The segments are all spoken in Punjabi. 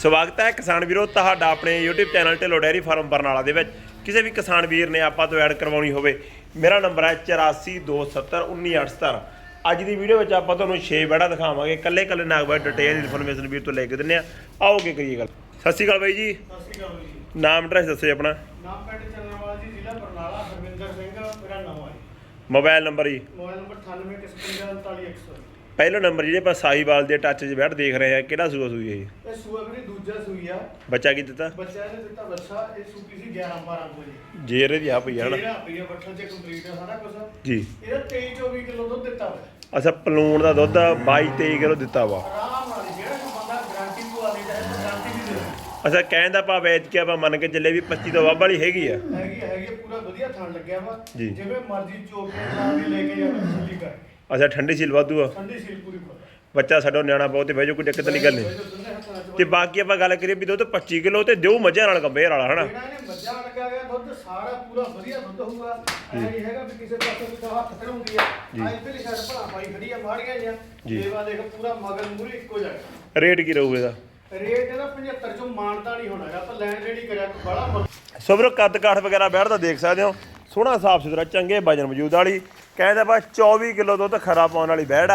ਸਵਾਗਤ ਹੈ ਕਿਸਾਨ ਵੀਰੋ ਤੁਹਾਡਾ ਆਪਣੇ YouTube channel Dhillon dairy farm Barnala ਦੇ ਵਿੱਚ। ਕਿਸੇ ਵੀ ਕਿਸਾਨ ਵੀਰ ਨੇ ਆਪਾਂ ਤੋਂ ਐਡ ਕਰਵਾਉਣੀ ਹੋਵੇ ਮੇਰਾ ਨੰਬਰ ਹੈ 8427191817 ਅੱਜ ਦੀ ਵੀਡੀਓ ਵਿੱਚ ਆਪਾਂ ਤੁਹਾਨੂੰ 6 ਬੈੜਾ ਦਿਖਾਵਾਂਗੇ ਕੱਲੇ ਕੱਲੇ ਨਾਗ ਬਾਰੇ ਡਿਟੇਲ ਇਨਫੋਰਮੇਸ਼ਨ ਵੀਰ ਤੋਂ ਲੈ ਕੇ ਦਿੰਨੇ ਆ ਆਓਗੇ ਕਰੀਏ ਗੱਲ। ਸਤਿ ਸ਼੍ਰੀ ਅਕਾਲ ਬਾਈ ਜੀ। ਸਤਿ ਸ਼੍ਰੀ ਅਕਾਲ ਜੀ। ਨਾਮ ਐਡਰੈਸ ਦੱਸੋ ਜੀ ਆਪਣਾ। ਨਾਮ ਪਿੰਡ ਚੰਨਵਾਲ ਜੀ ਜ਼ਿਲ੍ਹਾ ਬਰਨਾਲਾ ਹਰਵਿੰਦਰ ਸਿੰਘ ਮੇਰਾ ਨਾਮ ਹੈ। ਮੋਬਾਈਲ ਨੰਬਰ ਜੀ। ਮੋਬਾਈਲ ਨੰਬਰ 9815454100 ਪਹਿਲਾ ਨੰਬਰ ਜਿਹੜੇ ਆਪਾਂ ਸਾਹੀਵਾਲ ਦੇ ਟੱਚ 'ਚ ਬੈਠ ਦੇਖ ਰਹੇ ਆ ਕਿਹੜਾ ਸੂਆ ਸੂਈ ਹੈ ਇਹ? ਇਹ ਸੂਆ ਵੀ ਦੂਜਾ ਸੂਈ ਆ। ਬੱਚਾ ਕੀ ਦਿੱਤਾ? ਬੱਚਾ ਇਹਨੇ ਦਿੱਤਾ ਬੱਚਾ ਇਹ ਸੂਕੀ ਸੀ 11 12 ਵਜੇ। ਜੇਰੇ ਦੀ ਆ ਪਈ ਆ ਹਨਾ? ਜਿਹੜਾ ਪਈਆ ਬੱਠਲ ਤੇ ਕੰਪਲੀਟ ਆ ਸਾਰਾ ਕੁਝ ਜੀ। ਇਹਦਾ 23 24 ਕਿਲੋ ਦੁੱਧ ਦਿੱਤਾ ਵਾ ਅੱਛਾ ਪਲੂਣ ਦਾ ਦੁੱਧ 22 23 ਕਿਲੋ ਦਿੱਤਾ ਵਾ। ਆਰਾਮ ਨਾਲ ਜਿਹੜਾ ਕੋਈ ਬੰਦਾ ਗਾਰੰਟੀ ਪਵਾ ਲੈਂਦਾ ਹੈ ਗਾਰੰਟੀ ਵੀ ਦੇ। ਅੱਛਾ ਕਹਿਣ ਦਾ ਭਾਵ ਐਤ ਕਿ ਆਪਾਂ ਮੰਨ ਕੇ ਚੱਲੇ ਵੀ 25 ਤੋਂ ਵੱਧ ਵਾਲੀ ਹੈਗੀ ਆ। ਹੈਗੀ ਹੈਗੀ ਆ, ਪੂਰਾ ਵਧੀਆ ਥਣ ਲੱਗਿਆ ਵਾ। ਜੀ। ਜਿਵੇਂ ਮਰਜ਼ੀ ਚੋਕ ਕੇ ਲਾ ਕੇ ਲੈ ਕੇ ਜਾਣਾ ਤਸੱਲੀ ਕਰ ਅੱਛਾ ਠੰਡੀ ਸੀਲ ਵਾਧੂ ਆ। ਠੰਡੀ ਸੀਲ ਪੂਰੀ ਬੱਚਾ ਸਾਡਾ ਨਿਆਣਾ ਬਹੁਤ ਬਹਿ ਜਾਓ ਕੋਈ ਦਿੱਕਤ ਵਾਲੀ ਗੱਲ ਨਹੀਂ। ਤੇ ਬਾਕੀ ਆਪਾਂ ਗੱਲ ਕਰੀਏ ਵੀ ਦੁੱਧ 25 ਕਿਲੋ ਤੇ ਦਿਓ ਮੱਝਾਂ ਨਾਲ ਕੰਬੇਰ ਵਾਲਾ ਹਨਾ? ਇਹਨੇ ਮੱਝਾਂ ਲੱਗਾ ਗਿਆ ਦੁੱਧ ਸਾਰਾ ਪੂਰਾ ਵਧੀਆ ਦੁੱਧ ਹੋਊਗਾ। ਐ ਨਹੀਂ ਹੈਗਾ ਵੀ ਕਿਸੇ ਪਾਸੇ ਵੀ ਤਾਂ ਹੱਥ ਧਰਉਂਦੀ ਆ। ਆ ਇੱਧਰ ਹੀ ਸਾਈਡ ਭਲਾ ਪਾਈ ਖੜੀ ਆ ਮਾੜੀਆਂ ਜਾਂ ਜੀ। ਦੇਵਾ ਦੇਖ ਪੂਰਾ ਮਗਰ ਮੂਰੇ ਇੱਕੋ ਜਗ੍ਹਾ ਰੇਟ ਕੀ ਰਹੂ ਇਹਦਾ? ਰੇਟ ਇਹਦਾ 75 ਚੋਂ ਮਾਨਤਾ ਨਹੀਂ ਹੋਣਾ ਆਪਾਂ ਲੈਣ ਜਿਹੜੀ ਕਰਿਆ ਬੜਾ ਸੋ ਵੀਰੋ ਕੱਦ ਕਾਠ ਵਗੈਰਾ ਬੈਠਦਾ ਦੇਖ ਸਕਦੇ ਹੋ। ਸੋਹਣਾ ਸਾਫ਼ ਸੁਥਰਾ ਚੰਗੇ ਵਜਨ ਮੌਜੂਦ ਵਾਲੀ। ਕਹਿੰਦਾ ਬਾ 24 ਕਿਲੋ ਦੁੱਧ ਖਰਾ ਪਾਉਣ ਵਾਲੀ ਬੈੜ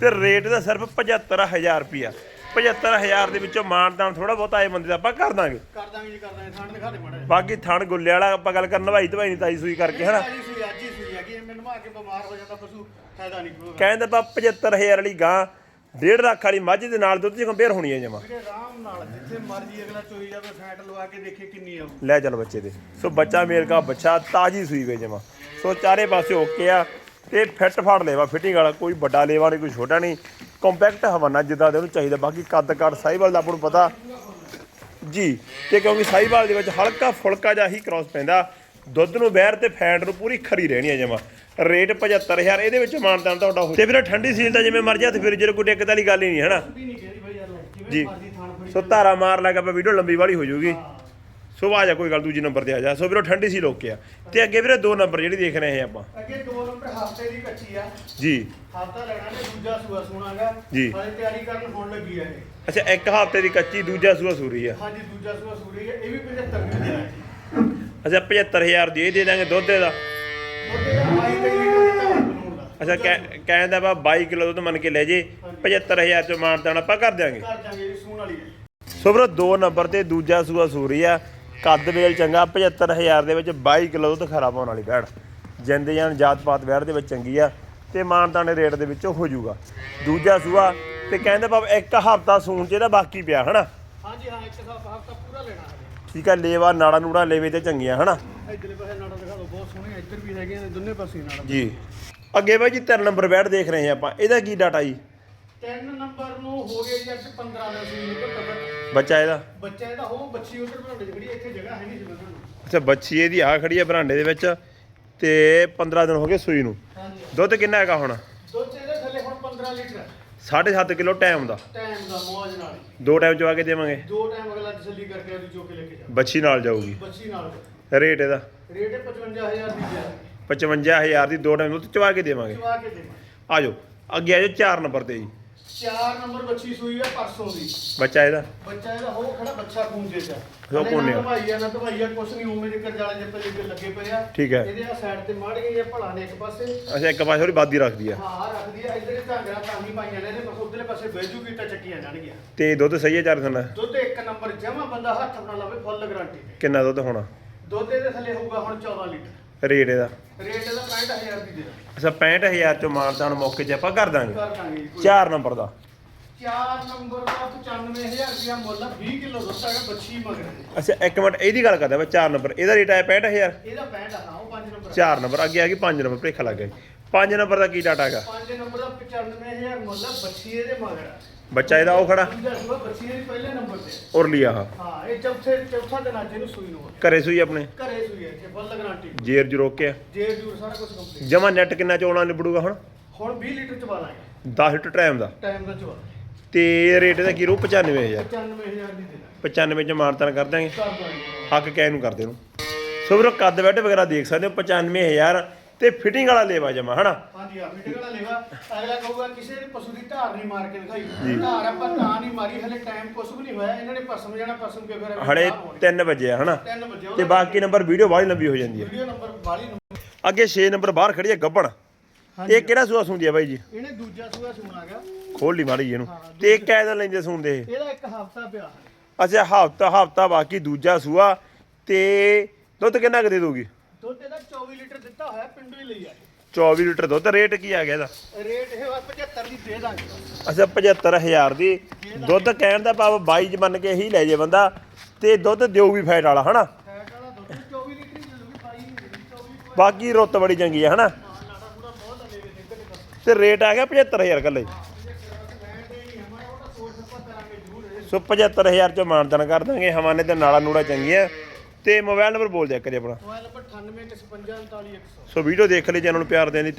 ਤੇ ਰੇਟ ਦਾ ਸਿਰਫ 75000 ਰੁਪਿਆ 75000 ਦੇ ਵਿੱਚੋਂ ਮਾਨਦਾਨ ਥੋੜਾ ਬਹੁਤ ਆਏ ਬੰਦੇ ਦਾ ਆਪਾਂ ਕਰ ਦਾਂਗੇ। ਕਰ ਦਾਂਗੇ ਜੀ ਕਰ ਦਾਂਗੇ ਥਾਣ ਦਿਖਾ ਦੇ ਮਾੜਾ ਬਾਕੀ ਥਣ ਗੁੱਲੇ ਵਾਲਾ ਆਪਾਂ ਗੱਲ ਕਰਨ ਨਵਾਈ ਧਵਾਈ ਨਹੀਂ ਤਾਈ ਸੂਈ ਕਰਕੇ ਹਨਾ? ਅੱਜ ਹੀ ਸੂਈ ਅੱਜ ਹੀ ਸੂਈ ਆ ਕਿ ਮੈਨੂੰ ਮਾ ਕੇ ਬਿਮਾਰ ਹੋ ਜਾਂਦਾ ਪਸ਼ੂ ਫਾਇਦਾ ਨਹੀਂ ਕੋਈ। ਕਹਿੰਦੇ ਬਾ 75000 ਵਾਲੀ ਗਾਂ 1.5 ਲੱਖ ਵਾਲੀ ਮੱਝ ਦੇ ਨਾਲ ਦੁੱਧ ਚ ਕੰਪੇਅਰ ਹੋਣੀ ਹੈ ਜਮਾ। ਵੀਰੇ ਆਰਾਮ ਨਾਲ ਜਿੱਥੇ ਮਰਜ਼ੀ ਅਗਲਾ ਚੋਈ ਜਾਵੇ ਫੈਟ ਲਵਾ ਕੇ ਦੇਖੇ ਕਿੰਨੀ ਆਊ ਲੈ ਚੱਲ ਬੱਚੇ ਦੇ। ਸੋ ਬੱਚਾ ਮੇਰ ਕਾ ਬੱਚਾ ਤਾਜੀ ਸੂਈ ਵੇ ਜਮਾ। ਸੋ ਚਾਰੇ ਪਾਸੇ ਓਕੇ ਆ। ਤੇ ਫਿੱਟ ਫਾੜ ਲੇਵਾ ਫਿਟਿੰਗ ਵਾਲਾ ਕੋਈ ਵੱਡਾ ਲੇਵਾ ਨਹੀਂ ਕੋਈ ਛੋਟਾ ਨਹੀਂ। ਕੰਪੈਕਟ ਹਵਾਨਾ ਜਿੱਦਾਂ ਦੇ ਉਹਨੂੰ ਚਾਹੀਦਾ। ਬਾਕੀ ਕੱਦ ਕਾਠ ਸਾਈਵਾਲ ਦਾ ਆਪਾਂ ਨੂੰ ਪਤਾ। ਜੀ ਤੇ ਕਿਉਂਕਿ ਸਾਈਵਾਲ ਦੇ ਵਿੱਚ ਹਲਕਾ ਫੁਲਕਾ ਜਿਹਾ ਹੀ ਕ੍ਰਾਸ ਪੈਂਦਾ। ਦੁੱਧ ਨੂੰ ਬਹਿਰ ਤੇ ਫੈਟ ਨੂੰ ਪੂਰੀ ਖਰੀ ਰਹਿਣੀ ਹੈ ਜਮਾ। ਰੇਟ 75000 ਇਹਦੇ ਵਿੱਚ ਮਾਨਦਾਨ ਤੁਹਾਡਾ ਹੋ ਤੇ ਫਿਰ ਠੰਡੀ ਸੀਲ ਤਾਂ ਜਿਵੇਂ ਮਰਜ਼ੀ ਹੱਥ ਫਿਰ ਜੇ ਕੋਈ ਦਿੱਕਤ ਵਾਲੀ ਗੱਲ ਹੀ ਨਹੀਂ ਹੈ ਨਾ? ਲੈ, ਜੀ। ਸੋ ਧਾਰਾ ਮਾਰ ਲੱਗਾ ਆਪਾਂ ਵੀਡੀਓ ਲੰਬੀ ਵਾਲੀ ਹੋ ਜਾਊਗੀ। ਸੋ ਆ ਜਾ ਕੋਈ ਗੱਲ ਦੂਜੀ ਨੰਬਰ ਤੇ ਆ ਜਾ। ਸੋ ਵੀਰੋ ਠੰਡੀ ਸੀ ਲੋਕਿਆ ਤੇ ਅੱਗੇ ਵੀਰੇ ਦੋ ਨੰਬਰ ਜਿਹੜੀ ਦੇਖ ਰਹੇ ਆ ਆਪਾਂ। ਅੱਗੇ ਦੋ ਨੰਬਰ ਹਫ਼ਤੇ ਦੀ ਕੱਚੀ ਆ। ਜੀ। ਹਫਤਾ ਲੈਣਾ ਤੇ ਦੂਜਾ ਸੂਆ ਸੁਣਾਗਾ। ਜੀ। ਹਾਲੇ ਤਿਆਰੀ ਕਰਨ ਹੋਣ ਲੱਗੀ ਆ ਇਹ। ਅੱਛਾ ਇੱਕ ਹਫ਼ਤੇ ਦੀ ਕੱਚੀ ਦੂਜਾ ਸੂਆ ਸੂਰੀ ਆ। ਹਾਂਜੀ ਦੂਜਾ ਸੂਆ ਸੂਰੀ ਹੈ ਇਹ ਵੀ 75 ਦੀ ਦੇਣਾ ਜੀ ਅੱਛਾ 75000 ਦੀ ਇਹ ਦੇ ਦਾਂਗੇ ਦੁੱਧ ਦਾ ਉਹਦੇ ਦਾ 22 23 ਲੀਟਰ ਦਿੱਤਾ ਵਾ ਬਣਾਉਣ ਦਾ ਅੱਛਾ ਕਹਿ- ਕਹਿੰਦਾ ਵਾ 22 ਕਿਲੋ ਦੁੱਧ ਮੰਨ ਕੇ ਲੈ ਜੇ। 75000 ਚੋਂ ਮਾਨਦਾਨ ਆਪਾਂ ਕਰ ਦਿਆਂਗੇ। ਕਰ ਜੀ ਸੂਣ ਵਾਲੀ ਸੋ ਵੀਰੋ ਦੋ ਨੰਬਰ ਤੇ ਦੂਜਾ ਸੂਆ ਸੂਰੀ ਆ। ਕੱਦ ਵੇਲ ਚੰਗਾ 75000 ਦੇ ਵਿੱਚ 22 ਕਿਲੋ ਦੁੱਧ ਖਰਾ ਪਾਉਣ ਵਾਲੀ ਬੈੜ ਜਿੰਦ ਜਾਨ ਜਾਤ ਪਾਤ ਬੈੜ ਦੇ ਵਿੱਚ ਚੰਗੀ ਆ ਤੇ ਮਾਨਦਾਨ ਰੇਟ ਦੇ ਵਿੱਚ ਹੋ ਜਾਊਗਾ। ਦੂਜਾ ਸੂਆ ਤੇ ਕਹਿੰਦੇ ਬਾਬ ਇੱਕ ਹਫ਼ਤਾ ਸੂਣ ਚ ਇਹਦਾ ਬਾਕੀ ਪਿਆ ਹਨਾ? ਹਾਂਜੀ ਹਾਂ ਇੱਕ ਹਫਤਾ ਪੂਰਾ ਲੈਣਾ ਹੈ ਠੀਕ ਆ ਲੇਵਾ ਨਾੜਾ ਨੂੜਾ ਲੇਵੇ ਤੇ ਚੰਗੀਆਂ ਹਨਾ? ਇਧਰਲੇ ਪਾਸੇ ਨਾੜਾ ਦਿਖਾ ਦਿਓ ਬਹੁਤ ਸੋਹਣੇ ਇੱਧਰ ਵੀ ਹੈਗੇ ਨੇ ਦੋਨੇ ਪਾਸੇ ਨਾੜਾ। ਜੀ। ਅੱਗੇ ਬਾਈ ਜੀ ਤਿੰਨ ਨੰਬਰ ਬੈੜ ਦੇਖ ਰਹੇ ਹਾਂ ਆਪਾਂ। ਇਹਦਾ ਕੀ ਡਾਟਾ ਜੀ? ਤਿੰਨ ਨੰਬਰ ਨੂੰ ਹੋ ਗਏ ਜੀ ਅੱਜ 15 ਦਿਨ ਸੂਈ ਨੂੰ ਘੱਟੋ ਘੱਟ ਬੱਚਾ ਇਹਦਾ? ਬੱਚਾ ਇਹਦਾ ਹੋ ਬੱਚੀ ਉਧਰ ਬਣਾਉਂਦੇ ਜਿਹੜੀ ਇੱਥੇ ਜਗ੍ਹਾ ਹੈ ਨਹੀਂ ਸੀ ਅੱਛਾ ਬੱਚੀ ਇਹਦੀ ਆ ਖੜੀ ਆ ਬਰਾਂਡੇ ਦੇ ਵਿੱਚ ਤੇ 15 ਦਿਨ ਹੋ ਗਏ ਸੂਈ ਨੂੰ। ਹਾਂਜੀ। ਦੁੱਧ ਕਿੰਨਾ ਹੈਗਾ ਹੁਣ? ਦੁੱਧ ਇਹਦੇ ਥੱਲੇ ਹੁਣ 15 ਲੀਟਰ 7.5 ਕਿਲੋ ਟਾਈਮ ਦਾ। ਟਾਈਮ ਦਾ ਮੌਜ ਨਾਲ ਹੀ। ਦੋ ਟਾਈਮ ਚਵਾ ਕੇ ਦੇਵਾਂਗੇ। ਦੋ ਟਾਈਮ ਅਗਲਾ ਤਸੱਲੀ ਕਰਕੇ ਉਹਦੀ ਚੋਕੇ ਲੈ ਕੇ ਜਾ ਬੱਚੀ ਨਾਲ ਜਾਊਗੀ। ਬੱਚੀ ਨਾਲ ਰੇਟ ਇਹਦਾ? ਰੇਟ ਹੈ 55000 ਦੀ ਜਾ 55000 ਦੀ ਦੋ ਟਾਈਮ ਦੁੱਧ ਚਵਾ ਕੇ ਦੇਵਾਂਗੇ। ਚਵਾ ਕੇ ਦੇ ਆਜੋ ਅੱਗੇ ਆਜੋ 4 ਨੰਬਰ ਤੇ ਜੀ। ਚਾਰ ਨੰਬਰ ਬੱਚੀ ਸੂਈ ਹੈ ਪਰਸੋਂ ਦੀ। ਬੱਚਾ ਇਹਦਾ? ਬੱਚਾ ਇਹਦਾ ਹੋ ਖੜਾ ਬੱਚਾ ਖੂੰਜੇ ਚ ਉਹ ਕੋਨੇ ਆ। ਭਾਈ ਆ ਨਾ ਭਾਈ ਆ ਕੁਛ ਨਹੀਂ ਉਵੇਂ ਦੇ ਕਰਜਾਲੇ ਜੇ ਪੱਲੇ ਤੇ ਲੱਗੇ ਪਏ ਆ। ਠੀਕ ਹੈ। ਇਹਦੇ ਆ ਸਾਈਡ ਤੇ ਮਾੜ ਗਈ ਆ ਭਲਾ ਨੇ ਇੱਕ ਪਾਸੇ। ਅੱਛਾ ਇੱਕ ਪਾਸੇ ਉਹਦੀ ਬਾਦੀ ਰੱਖਦੀ ਆ। ਹਾਂ ਰੱਖਦੀ ਆ ਇੱਧਰ ਝਾਂਗਰਾ ਪਾਣੀ ਪਾਈਆਂ ਨੇ ਇਹਦੇ ਪਾਸੇ ਉਧਰਲੇ ਪਾਸੇ ਬੈਜੂਗੀ ਤਾਂ ਚੱਕੀਆਂ ਜਾਣਗੀਆਂ। ਤੇ ਦੁੱਧ ਸਹੀ ਹੈ ਚਾਰ ਦਿਨ ਦੁੱਧ ਇੱਕ ਨੰਬਰ ਜਮਾ ਬੰਦਾ ਹੱਥ ਬਣਾ ਲਵੇ ਫੁੱਲ ਗਾਰੰਟੀ ਤੇ। ਕਿੰਨਾ ਦੁੱਧ ਹੋਣਾ? ਦੁੱਧ ਇਹਦੇ ਥੱਲੇ ਹੋਊਗਾ ਹੁਣ 14 ਲੀਟਰ। ਰੇਟ ਇਹਦਾ ਰੇਟ ਇਹਦਾ 65000 ਦੀ ਦੇ। ਅੱਛਾ 65000 ਚੋਂ ਮਾਨਦਾਨ ਮੌਕੇ 'ਚ ਆਪਾਂ ਕਰ ਦਾਂਗੇ ਕਰ ਦਾਂਗੇ ਜੀ ਕੋਈ। 4 ਨੰਬਰ ਦਾ ਚਾਰ ਨੰਬਰ ਦਾ 95000 ਰੁਪਇਆ ਮੁੱਲ ਆ, 20 ਕਿਲੋ ਦੁੱਧ ਹੈਗਾ ਬੱਚੀ ਮਗਰ ਦੇ। ਅੱਛਾ ਇੱਕ ਮਿੰਟ ਇਹਦੀ ਗੱਲ ਕਰਦਾ ਮੈਂ 4 ਨੰਬਰ ਇਹਦਾ ਰੇਟ ਆਇਆ 65000 ਇਹਦਾ 65 ਆ ਹਾਂ ਉਹ 5 ਨੰਬਰ 4 ਨੰਬਰ ਅੱਗੇ ਆ ਗਈ 5 ਨੰਬਰ ਭੇਖਾ ਲੱਗ ਗਿਆ 5 ਨੰਬਰ ਦਾ ਕੀ ਡਾਟਾ ਹੈਗਾ? 5 ਨੰਬਰ ਦਾ 95000 ਮੁੱਲ ਆ, ਬੱਚੀ ਇਹਦੇ ਮਗਰ ਆ। ਬੱਚਾ ਇਹਦਾ ਉਹ ਖੜਾ? ਸੂਆ ਬੱਚੀ ਇਹਦੀ ਪਹਿਲੇ ਨੰਬਰ ਤੇ। ਉਰਲੀ ਆਹ ਹਾਂ। ਇਹ ਚੌਥੇ ਚੌਥਾ ਦਿਨ ਅੱਜ ਇਹਨੂੰ ਸੂਈ ਨੂੰ ਹੋ ਘਰੇ ਸੂਈ ਆਪਣੇ। ਘਰੇ ਸੂਈ ਹੈ ਇੱਥੇ ਫੁੱਲ ਗਾਰੰਟੀ ਜੇਰ ਜੂ ਰੋਕਿਆ? ਜੇਰ ਜੂਰ ਸਾਰਾ ਕੁਝ ਕੰਪਲੀਟ ਜਮਾ ਨੈਟ ਕਿੰਨਾ ਚੋਣਾ ਨਿਬੜੂਗਾ ਹੁਣ? ਹੁਣ 20 ਲੀਟਰ ਚਵਾ ਲਾਂਗੇ। 10 ਲੀਟਰ ਟਾਈਮ ਦਾ। ਟਾਈਮ ਦਾ ਚਵਾ ਤੇ ਰੇਟ ਦਾ ਕੀ ਰੂ 95000 95000 ਦੀ ਦੇ ਦਾਂਗੇ 95 ਚ ਮਾਨਤਾਨ ਕਰ ਦਾਂਗੇ ਕਰ ਦਾਂਗੇ ਹੱਕ ਕਹਿ ਨੂੰ ਕਰਦੇ ਨੂੰ ਸੋ ਵੀਰੋ ਕੱਦ ਬੈਠ ਵਗੈਰਾ ਦੇਖ ਸਕਦੇ ਹੋ 95000 ਤੇ ਫਿਟਿੰਗ ਵਾਲਾ ਲੇਵਾ ਜਮਾ ਹਨਾ? ਹਾਂਜੀ ਆ ਮੀਟਰ ਵਾਲਾ ਲੇਵਾ। ਅਗਲਾ ਕਹੂਗਾ ਕਿਸੇ ਦੇ ਪਸ਼ੂ ਦੀ ਧਾਰ ਨਹੀਂ ਮਾਰ ਕੇ ਦਿਖਾਈ। ਧਾਰ ਆਪਾਂ ਤਾਂ ਨਹੀਂ ਮਾਰੀ ਹਲੇ ਟਾਈਮ ਕੁਛ ਵੀ ਨਹੀਂ ਹੋਇਆ। ਇਹਨਾਂ ਨੇ ਪਸਮ ਜਾਣਾ ਪਸਮ ਕੇ ਫਿਰ ਹੜੇ 3 ਵਜੇ ਆ ਹਨਾ? 3 ਵਜੇ ਤੇ ਬਾਕੀ ਨੰਬਰ ਵੀਡੀਓ ਬਾਹਲੀ ਲੰਬੀ ਹੋ ਜਾਂਦੀ ਹੈ। ਵੀਡੀਓ ਨੰਬਰ 42 ਨੰਬਰ ਅੱਗੇ 6 ਨੰਬਰ ਬਾਹਰ ਖੜੀ ਹੈ ਗੱਬਣ। ਇਹ ਕਿਹੜਾ ਸੂਆ ਸੁਣਦੀ ਆ ਬਾਈ ਜੀ? ਇਹਨੇ ਦੂਜਾ ਸੂਆ ਸੁਣਾ ਗਿਆ। ਖੋਲ ਲਈ ਮਾੜੀ ਇਹਨੂੰ। ਤੇ ਇਹ ਕਾਇਦਾ ਲੈਂਦੇ ਸੁਣਦੇ ਇਹ? ਇਹਦਾ ਇੱਕ ਹਫਤਾ ਪਿਆ ਅੱਛਾ ਹਫਤਾ ਹਫਤਾ ਬਾਕੀ ਦੂਜਾ ਸੂਆ ਤੇ ਦੁੱਧ ਕਿੰਨਾ ਕੁ ਦੇ ਦੋਗੀ ਦੁੱਧ ਇਹਦਾ 24 ਲੀਟਰ ਦਿੱਤਾ ਹੋਇਆ ਪਿੰਡੋਂ ਹੀ ਲਈ ਆਏ 24 ਲੀਟਰ ਦੁੱਧ ਰੇਟ ਕੀ ਆ ਗਿਆ ਇਹਦਾ? ਰੇਟ ਇਹ ਵਾ 75 ਦੀ ਦੇ ਦਾਂਗੇ। ਅੱਛਾ 75000 ਦੀ। ਦੁੱਧ ਕਹਿਣ ਦਾ ਭਾਵ 22 ਚ ਮੰਨ ਕੇ ਹੀ ਲੈ ਜੇ ਬੰਦਾ ਤੇ ਦੁੱਧ ਦਿਓਗੀ ਫੈਟ ਵਾਲਾ ਹਨਾ? ਫੈਟ ਵਾਲਾ ਦੁੱਧ 24 ਲੀਟਰ ਹੀ ਮਿਲੂਗੀ ਪਾਈ ਨਹੀਂ 24 ਬਾਕੀ ਰੁੱਤ ਬੜੀ ਚੰਗੀ ਆ ਹਨਾ? ਤੇ ਰੇਟ ਆ ਗਿਆ 75000 ਕੱਲੇ ਸੋ 75000 ਚੋਂ ਮਾਨਤਨ ਕਰ ਦਾਂਗੇ ਹਵਾਨੇ ਤੇ ਨਾਲਾ ਨੂੜਾ ਚੰਗੀਆਂ। ਤੇ ਮੋਬਾਈਲ ਨੰਬਰ ਬੋਲ ਦਿਆ ਕਰੀ ਆਪਣਾ। ਮੋਬਾਈਲ ਨੰਬਰ 98 55 39 100 ਸੋ ਵੀਡੀਓ ਦੇਖ ਲਈ ਜੇ ਇਹਨਾਂ ਨੂੰ ਪਿਆਰ ਦੇਣ ਦੀ